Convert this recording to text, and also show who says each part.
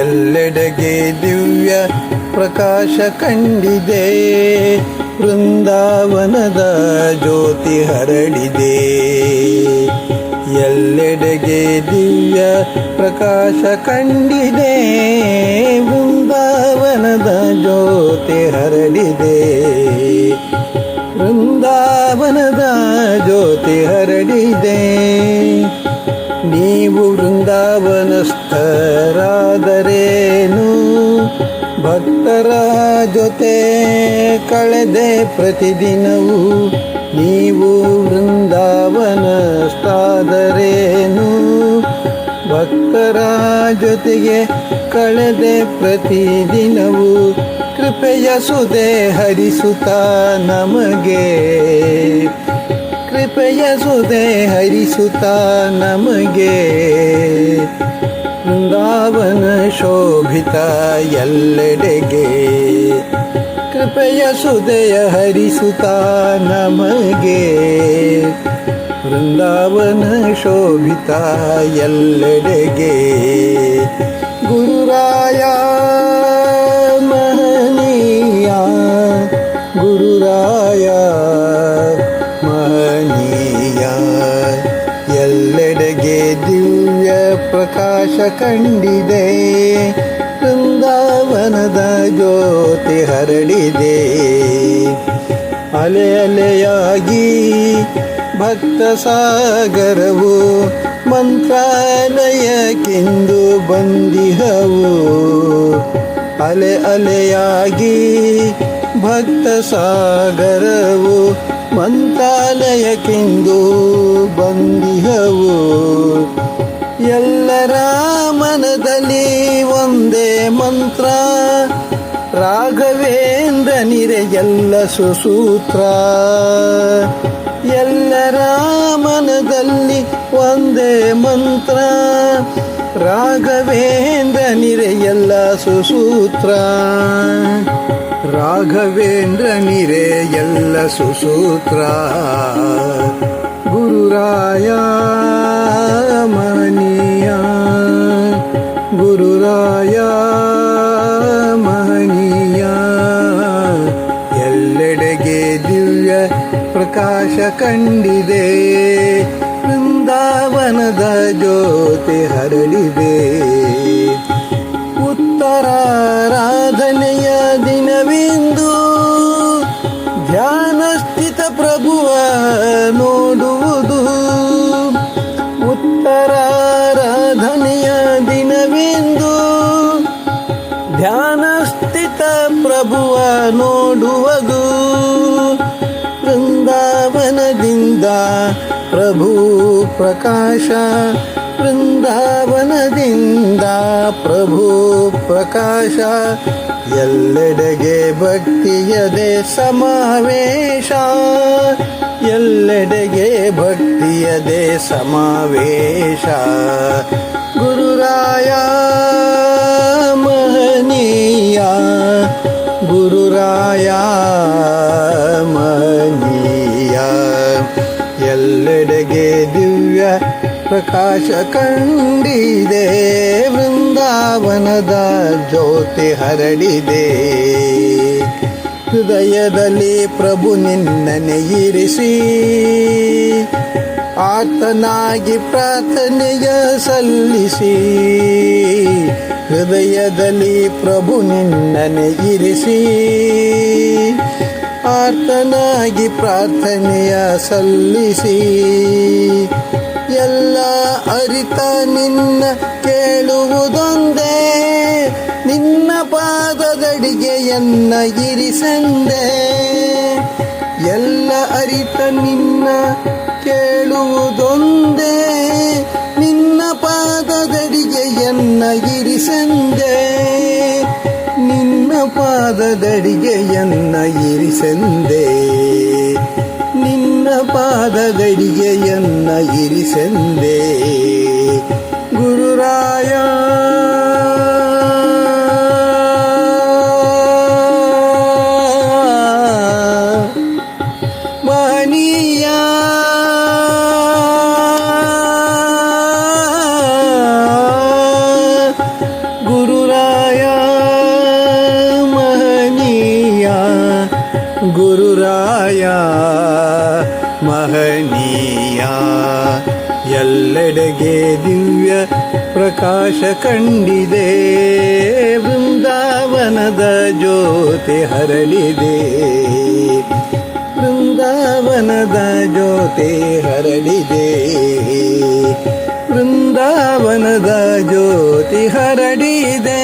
Speaker 1: ಎಲ್ಲೆಡೆಗೆ ದಿವ್ಯ ಪ್ರಕಾಶ ಕಂಡಿದೆ. ವೃಂದಾವನದ ಜ್ಯೋತಿ ಹರಡಿದೆ. ಎಲ್ಲೆಡೆಗೆ ದಿವ್ಯ ಪ್ರಕಾಶ ಕಂಡಿದೆ. ವೃಂದಾವನದ ಜ್ಯೋತಿ ಹರಡಿದೆ. ವೃಂದಾವನದ ಜ್ಯೋತಿ ಹರಡಿದೆ. ನೀವು ವೃಂದಾವನಸ್ಥರಾದರೇನು? ಭಕ್ತರ ಜೊತೆ ಕಳೆದೆ ಪ್ರತಿದಿನವೂ ನೀವು ವೃಂದಾವನಸ್ಥಾದರೇನು? ಭಕ್ತರ ಜೊತೆಗೆ ಕಳೆದೆ ಪ್ರತಿದಿನವೂ ಕೃಪೆಯ ಸುದೇ ಹರಿಸುತ್ತ ನಮಗೆ ಕೃಪೆಯ ಸುದೆ ಹರಿಸುತ್ತ ನಮಗೆ. ವೃಂದಾವನ ಶೋಭಿತ ಎಲ್ಲೆಡೆಗೆ. ಕೃಪೆಯ ಸುದೆಯ ಹರಿಸುತ್ತ ನಮಗೆ. ವೃಂದಾವನ ಶೋಭಿತ ಎಲ್ಲೆಡೆಗೆ. ಗುರುರಾಯ ಮಹನೀಯ, ಗುರುರಾಯ ಪ್ರಕಾಶ ಕಂಡಿದೆ, ವೃಂದಾವನದ ಜ್ಯೋತಿ ಹರಡಿದೆ. ಅಲೆ ಅಲೆಯಾಗಿ ಭಕ್ತ ಸಾಗರವು ಮಂತ್ರಾಲಯಕ್ಕೆಂದು ಬಂದಿಹವು. ಅಲೆ ಅಲೆಯಾಗಿ ಭಕ್ತ ಸಾಗರವು ಮಂತ್ರಾಲಯಕ್ಕೆಂದು ಬಂದಿಹವು. ಎಲ್ಲರ ಮನದಲ್ಲಿ ಒಂದೇ ಮಂತ್ರ. ರಾಘವೇಂದ್ರ ನಿರೆ ಎಲ್ಲ ಸುಸೂತ್ರ. ಎಲ್ಲ ರಾಮನದಲ್ಲಿ ಒಂದೇ ಮಂತ್ರ. ರಾಘವೇಂದ್ರ ನಿರೆ ಎಲ್ಲ ಸುಸೂತ್ರ. ರಾಘವೇಂದ್ರ ನಿರೆ ಎಲ್ಲ ಸುಸೂತ್ರ. ಗುರುರಾಯ ದಿವ್ಯ ಪ್ರಕಾಶ ಕಂಡಿದೆ. ವೃಂದಾವನದ ಜ್ಯೋತಿ ಹರಡಿದೆ ಉತ್ತರಾರಾಧನೆಯ ದಿನವೆಂದು ಧ್ಯಾನಸ್ಥಿತ ಪ್ರಭುವ ನೋಡುವುದು. ಉತ್ತರಾರಾಧನೆಯ ದಿನವೆಂದು ಧ್ಯಾನಸ್ಥಿತ ಪ್ರಭುವ ನೋಡುವುದು ವೃಂದಾವನದಿಂದ ಪ್ರಭು ಪ್ರಕಾಶ ವೃಂದಾವನದಿಂದ ಪ್ರಭು ಪ್ರಕಾಶ ಎಲ್ಲೆಡೆಗೆ ಭಕ್ತಿಯದೆ ಸಮಾವೇಶ ಎಲ್ಲೆಡೆಗೆ ಭಕ್ತಿಯದೆ ಸಮಾವೇಶ ಗುರುರಾಯ ದಿವ್ಯ ಪ್ರಕಾಶ ಕಂಡಿದೆ, ವೃಂದಾವನದ ಜ್ಯೋತಿ ಹರಡಿದೆ. ಹೃದಯದಲ್ಲಿ ಪ್ರಭು ನಿನ್ನನೆ ಇರಿಸಿ, ಆತನಾಗಿ ಪ್ರಾರ್ಥನೆಯ ಸಲ್ಲಿಸಿ. ಹೃದಯದಲ್ಲಿ ಪ್ರಭು ನಿನ್ನನೆ ಇರಿಸಿ ಆರ್ತನಾಗಿ ಪ್ರಾರ್ಥನೆಯ ಸಲ್ಲಿಸಿ, ಎಲ್ಲ ಅರಿತ ನಿನ್ನ ಕೇಳುವುದೊಂದೇ, ನಿನ್ನ ಪಾದದಡಿಗೆಯನ್ನ ಇರಿಸಂದೆ. ಎಲ್ಲ ಅರಿತ ನಿನ್ನ ಕೇಳುವುದೊಂದೇ, ನಿನ್ನ ಪಾದದಡಿಗೆಯನ್ನ ಇರಿಸಂದೆ. ಪಾದದಡಿಗೆಯನ್ನ ಇರಿಸಂದೆ. ನಿನ್ನ ಪಾದದಡಿಗೆಯನ್ನ ಇರಿಸಂದೆ. ಗುರುರಾಯ ಗುರುರಾಯ, ಮಹನೀಯ, ಎಲ್ಲೆಡೆಗೆ ದಿವ್ಯ ಪ್ರಕಾಶ ಕಂಡಿದೆ. ಬೃಂದಾವನದ ಜ್ಯೋತಿ ಹರಳಿದೆ. ಬೃಂದಾವನದ ಜ್ಯೋತಿ ಹರಡಿದೆ ಬೃಂದಾವನದ ಜ್ಯೋತಿ ಹರಡಿದೆ.